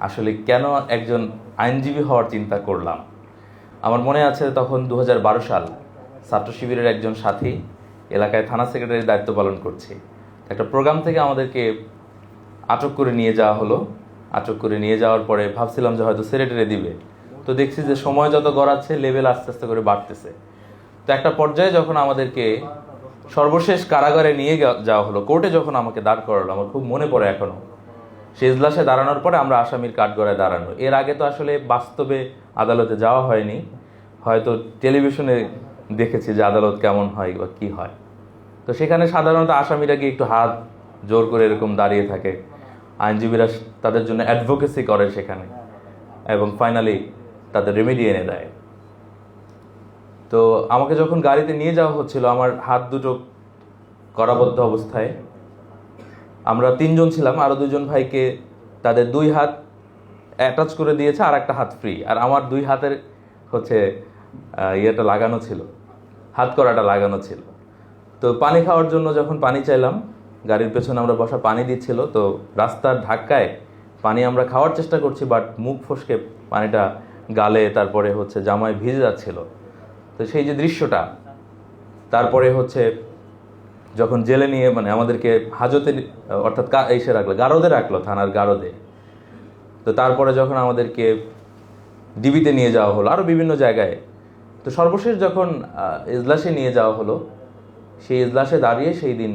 আসলে কেন একজন আইনজীবী হওয়ার চিন্তা করলাম। আমার মনে আছে তখন দু হাজার বারো সাল ছাত্র শিবিরের একজন সাথী এলাকায় থানা সেক্রেটারির দায়িত্ব পালন করছে। একটা প্রোগ্রাম থেকে আমাদেরকে আটক করে নিয়ে যাওয়া হলো। আটক করে নিয়ে যাওয়ার পরে ভাবছিলাম যে হয়তো সেক্রেটারি দিবে। তো দেখছি যে সময় যত গড়াচ্ছে লেভেল আস্তে আস্তে করে বাড়তেছে। তো একটা পর্যায়ে যখন আমাদেরকে সর্বশেষ কারাগারে নিয়ে যাওয়া হলো, কোর্টে যখন আমাকে দাঁড় করালো, আমার খুব মনে পড়ে শেষলাসে দাঁড়ানোর পরে আমরা আসামির কাঠগড়ায় দাঁড়ানো। এর আগে তো আসলে বাস্তবে আদালতে যাওয়া হয়নি। হয়তো টেলিভিশনে দেখেছি যে আদালত কেমন হয় বা কি হয়। তো সেখানে সাধারণত আসামিরা গিয়ে একটু হাত জোর করে এরকম দাঁড়িয়ে থাকে। আইনজীবীরা তাদের জন্য অ্যাডভোকেসি করে সেখানে এবং ফাইনালি তাদের রেমেডি এনে দেয়। তো আমাকে যখন গাড়িতে নিয়ে যাওয়া হচ্ছিল, আমার হাত দুটো করাবদ্ধ অবস্থায় আমরা তিনজন ছিলাম আরও দুজন ভাইকে তাদের দুই হাত অ্যাটাচ করে দিয়েছে আর একটা হাত ফ্রি আর আমার দুই হাতের হচ্ছে ইয়েটা লাগানো ছিল, হাত করাটা লাগানো ছিল। তো পানি খাওয়ার জন্য যখন পানি চাইলাম, গাড়ির পেছনে আমরা বসা পানি দিচ্ছিল, তো রাস্তার ধাক্কায় পানি আমরা খাওয়ার চেষ্টা করছি বাট মুখ ফসকে পানিটা গালে তারপরে হচ্ছে জামায় ভিজে যাচ্ছিল। তো সেই যে দৃশ্যটা, তারপরে হচ্ছে যখন জেলে নিয়ে মানে আমাদেরকে হাজতে অর্থাৎ এসে রাখল, গারদে রাখল থানার গারদে। তো তারপরে যখন আমাদেরকে ডিবিতে নিয়ে যাওয়া হলো আরও বিভিন্ন জায়গায়, তো সর্বশেষ যখন এজলাসে নিয়ে যাওয়া হলো, সেই এজলাসে দাঁড়িয়ে সেই দিন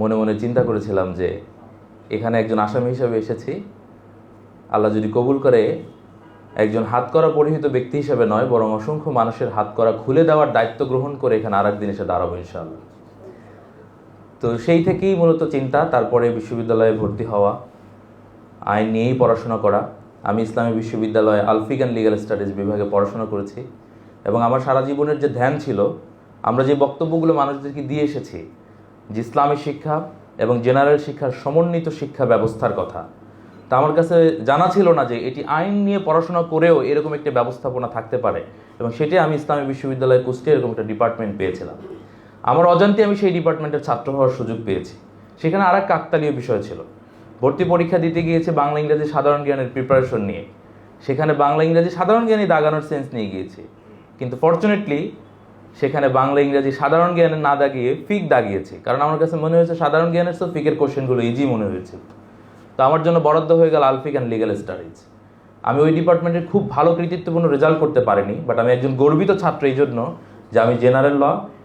মনে মনে চিন্তা করেছিলাম যে, এখানে একজন আসামি হিসাবে এসেছি। আল্লাহ যদি কবুল করে, একজন হাত করা পরিহিত ব্যক্তি হিসেবে নয়, বরং অসংখ্য মানুষের হাত করা খুলে দেওয়ার দায়িত্ব গ্রহণ করে এখানে আর একদিন এসে দাঁড়াবো ইনশাআল্লাহ। তো সেই থেকেই মূলত চিন্তা, তারপরে বিশ্ববিদ্যালয়ে ভর্তি হওয়া, আইন নিয়েই পড়াশোনা করা। আমি ইসলামী বিশ্ববিদ্যালয়ে আলফিক অ্যান্ড লিগাল স্টাডিজ বিভাগে পড়াশোনা করেছি এবং আমার সারা জীবনের যে ধ্যান ছিল, আমরা যে বক্তব্যগুলো মানুষদেরকে দিয়ে এসেছি, যে ইসলামী শিক্ষা এবং জেনারেল শিক্ষার সমন্বিত শিক্ষা ব্যবস্থার কথা, তা আমার কাছে জানা ছিল না যে এটি আইন নিয়ে পড়াশোনা করেও এরকম একটি ব্যবস্থাপনা থাকতে পারে। এবং সেটি আমি ইসলামী বিশ্ববিদ্যালয়ে কুষ্টিয়া এরকম একটা ডিপার্টমেন্ট পেয়েছিলাম। আমার অজান্তে আমি সেই ডিপার্টমেন্টের ছাত্র হওয়ার সুযোগ পেয়েছি। সেখানে আর এক কাকতালীয় বিষয় ছিল। ভর্তি পরীক্ষা দিতে গিয়েছে বাংলা ইংরাজি সাধারণ জ্ঞানের প্রিপারেশন নিয়ে। সেখানে বাংলা ইংরাজি সাধারণ জ্ঞানই দাগানোর সেন্স নিয়ে গিয়েছি। কিন্তু ফর্চুনেটলি সেখানে বাংলা ইংরাজি সাধারণ জ্ঞানের না দাগিয়ে ফিক দাগিয়েছে। কারণ আমার কাছে মনে হয়েছে সাধারণ জ্ঞানের তো ফিকের কোশ্চেনগুলো ইজি মনে হয়েছে। তো আমার জন্য বরাদ্দ হয়ে গেল আলফিক অ্যান্ড লিগাল স্টাডিজ আমি ওই ডিপার্টমেন্টের খুব ভালো কৃতিত্বপূর্ণ রেজাল্ট করতে পারিনি বাট আমি একজন গর্বিত ছাত্র এই জন্য যে আমি জেনারেল ল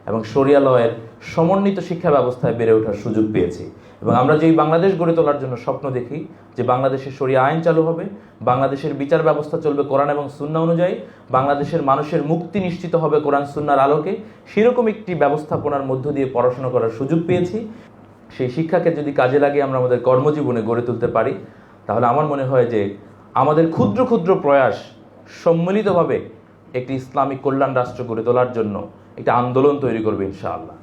এবং শরিয়া লয়ের সমন্বিত শিক্ষা ব্যবস্থায় বেড়ে ওঠার সুযোগ পেয়েছি। এবং আমরা যেই বাংলাদেশ গড়ে তোলার জন্য স্বপ্ন দেখি, যে বাংলাদেশে শরিয়া আইন চালু হবে, বাংলাদেশের বিচার ব্যবস্থা চলবে কোরআন এবং সুন্না অনুযায়ী, বাংলাদেশের মানুষের মুক্তি নিশ্চিত হবে কোরআন সুন্নার আলোকে, সেরকম একটি ব্যবস্থাপনার মধ্য দিয়ে পড়াশোনা করার সুযোগ পেয়েছি। সেই শিক্ষাকে যদি কাজে লাগিয়ে আমরা আমাদের কর্মজীবনে গড়ে তুলতে পারি, তাহলে আমার মনে হয় যে আমাদের ক্ষুদ্র ক্ষুদ্র প্রয়াস সম্মিলিতভাবে একটি ইসলামিক কল্যাণ রাষ্ট্র গড়ে তোলার জন্য একটা আন্দোলন তৈরি করবে ইনশাআল্লাহ।